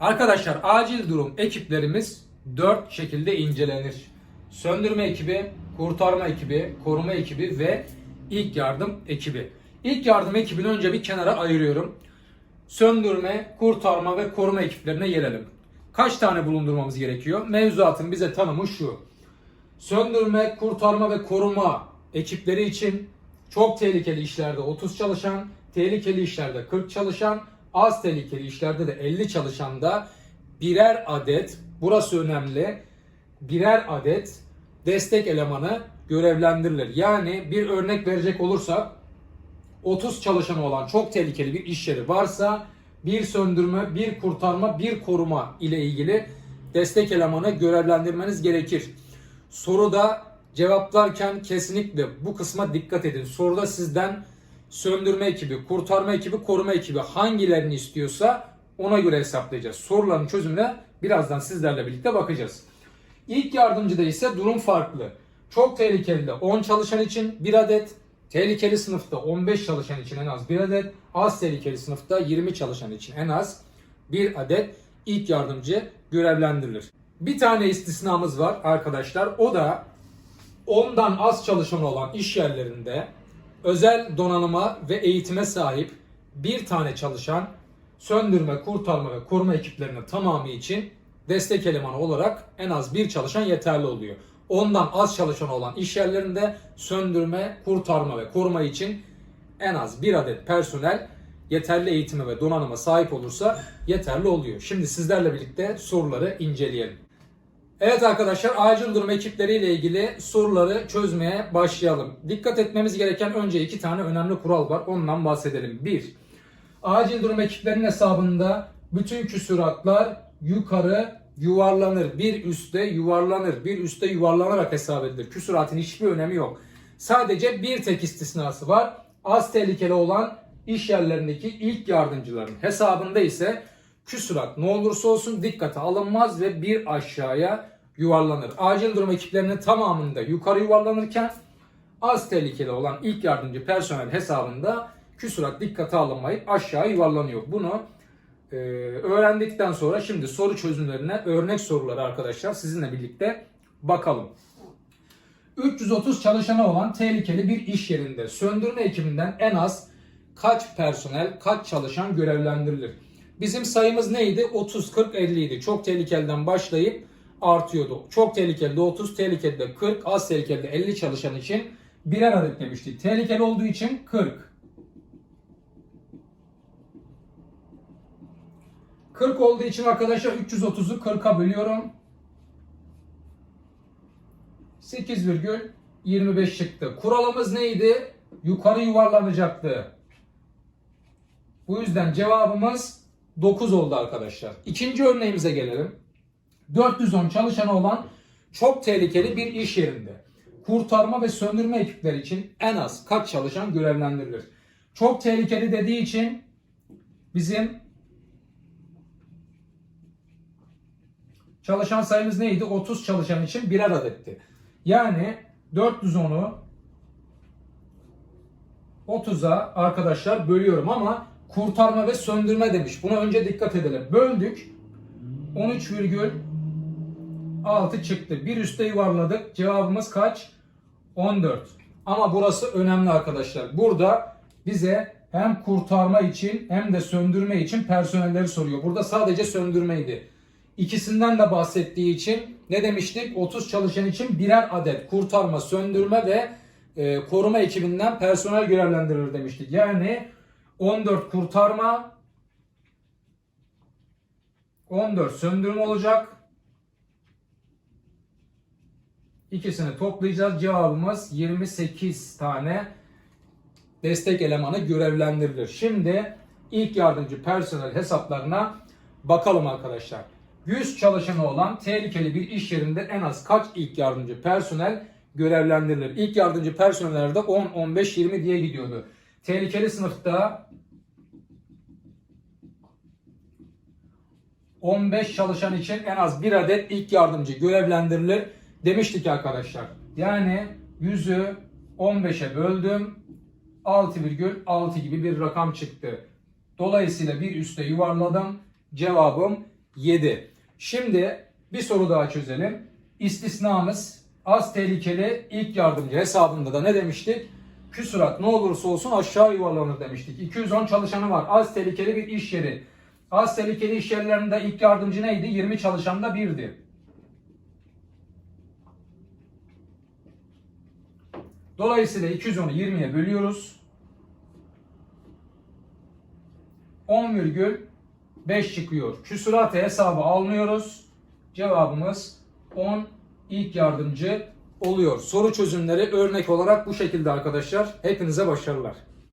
Arkadaşlar acil durum ekiplerimiz 4 şekilde incelenir. Söndürme ekibi, kurtarma ekibi, koruma ekibi ve ilk yardım ekibi. İlk yardım ekibini önce bir kenara ayırıyorum. Söndürme, kurtarma ve koruma ekiplerine gelelim. Kaç tane bulundurmamız gerekiyor? Mevzuatın bize tanımı şu. Söndürme, kurtarma ve koruma ekipleri için çok tehlikeli işlerde 30 çalışan, tehlikeli işlerde 40 çalışan, az tehlikeli işlerde de 50 çalışan da birer adet, burası önemli, birer adet destek elemanı görevlendirilir. Yani bir örnek verecek olursak 30 çalışanı olan çok tehlikeli bir iş yeri varsa bir söndürme, bir kurtarma, bir koruma ile ilgili destek elemanı görevlendirmeniz gerekir. Soruda cevaplarken kesinlikle bu kısma dikkat edin. Soruda sizden söndürme ekibi, kurtarma ekibi, koruma ekibi hangilerini istiyorsa ona göre hesaplayacağız. Soruların çözümüne birazdan sizlerle birlikte bakacağız. İlk yardımcıda ise durum farklı. Çok tehlikeli de 10 çalışan için 1 adet, tehlikeli sınıfta 15 çalışan için en az 1 adet, az tehlikeli sınıfta 20 çalışan için en az 1 adet ilk yardımcı görevlendirilir. Bir tane istisnamız var arkadaşlar. O da ondan az çalışan olan iş yerlerinde özel donanıma ve eğitime sahip bir tane çalışan söndürme, kurtarma ve koruma ekiplerinin tamamı için destek elemanı olarak en az bir çalışan yeterli oluyor. Ondan az çalışan olan iş yerlerinde söndürme, kurtarma ve koruma için en az bir adet personel yeterli eğitime ve donanıma sahip olursa yeterli oluyor. Şimdi sizlerle birlikte soruları inceleyelim. Evet arkadaşlar acil durum ekipleriyle ilgili soruları çözmeye başlayalım. Dikkat etmemiz gereken önce iki tane önemli kural var. Ondan bahsedelim. 1. Acil durum ekiplerinin hesabında bütün küsuratlar yukarı yuvarlanır. Bir üste yuvarlanır. Bir üste yuvarlanarak hesap edilir. Küsuratın hiçbir önemi yok. Sadece bir tek istisnası var. Az tehlikeli olan iş yerlerindeki ilk yardımcıların hesabında ise küsurat ne olursa olsun dikkate alınmaz ve bir aşağıya yuvarlanır. Acil durum ekiplerinin tamamında yukarı yuvarlanırken az tehlikeli olan ilk yardımcı personel hesabında küsurat dikkate alınmayıp aşağı yuvarlanıyor. Bunu e, öğrendikten sonra şimdi soru çözümlerine örnek soruları arkadaşlar sizinle birlikte bakalım. 330 çalışanı olan tehlikeli bir iş yerinde söndürme ekibinden en az kaç personel, kaç çalışan görevlendirilir? Bizim sayımız neydi? 30, 40, 50 idi. Çok tehlikeliden başlayıp artıyordu. Çok tehlikeli de 30, tehlikeli de 40, az tehlikeli de 50 çalışan için birer adet demiştik. Tehlikeli olduğu için 40. 40 olduğu için arkadaşlar 330'u 40'a bölüyorum. 8,25 çıktı. Kuralımız neydi? Yukarı yuvarlanacaktı. Bu yüzden cevabımız 9 oldu arkadaşlar. İkinci örneğimize gelelim. 410 çalışanı olan çok tehlikeli bir iş yerinde kurtarma ve söndürme ekipleri için en az kaç çalışan görevlendirilir? Çok tehlikeli dediği için bizim çalışan sayımız neydi? 30 çalışan için birer adetti. Yani 410'u 30'a arkadaşlar bölüyorum ama kurtarma ve söndürme demiş. Buna önce dikkat edelim. Böldük. 13,6 çıktı. Bir üste yuvarladık. Cevabımız kaç? 14. Ama burası önemli arkadaşlar. Burada bize hem kurtarma için hem de söndürme için personelleri soruyor. Burada sadece söndürmeydi. İkisinden de bahsettiği için ne demiştik? 30 çalışan için birer adet kurtarma, söndürme ve e, koruma ekibinden personel görevlendirilir demiştik. Yani 14 kurtarma 14 söndürme olacak. İkisini toplayacağız. Cevabımız 28 tane destek elemanı görevlendirilir. Şimdi ilk yardımcı personel hesaplarına bakalım arkadaşlar. 100 çalışanı olan tehlikeli bir iş yerinde en az kaç ilk yardımcı personel görevlendirilir? İlk yardımcı personellerde 10, 15, 20 diye gidiyordu. Tehlikeli sınıfta 15 çalışan için en az bir adet ilk yardımcı görevlendirilir demiştik arkadaşlar. Yani 100'ü 15'e böldüm. 6,6 gibi bir rakam çıktı. Dolayısıyla bir üste yuvarladım. Cevabım 7. Şimdi bir soru daha çözelim. İstisnamız az tehlikeli ilk yardımcı hesabında da ne demiştik? Küsurat ne olursa olsun aşağı yuvarlanır demiştik. 210 çalışanı var. Az tehlikeli bir iş yeri. Az tehlikeli iş yerlerinde ilk yardımcı neydi? 20 çalışanda 1'di. Dolayısıyla 210'u 20'ye bölüyoruz. 10,5 çıkıyor. Küsuratı hesabı almıyoruz. Cevabımız 10 ilk yardımcı oluyor. Soru çözümleri örnek olarak bu şekilde arkadaşlar. Hepinize başarılar.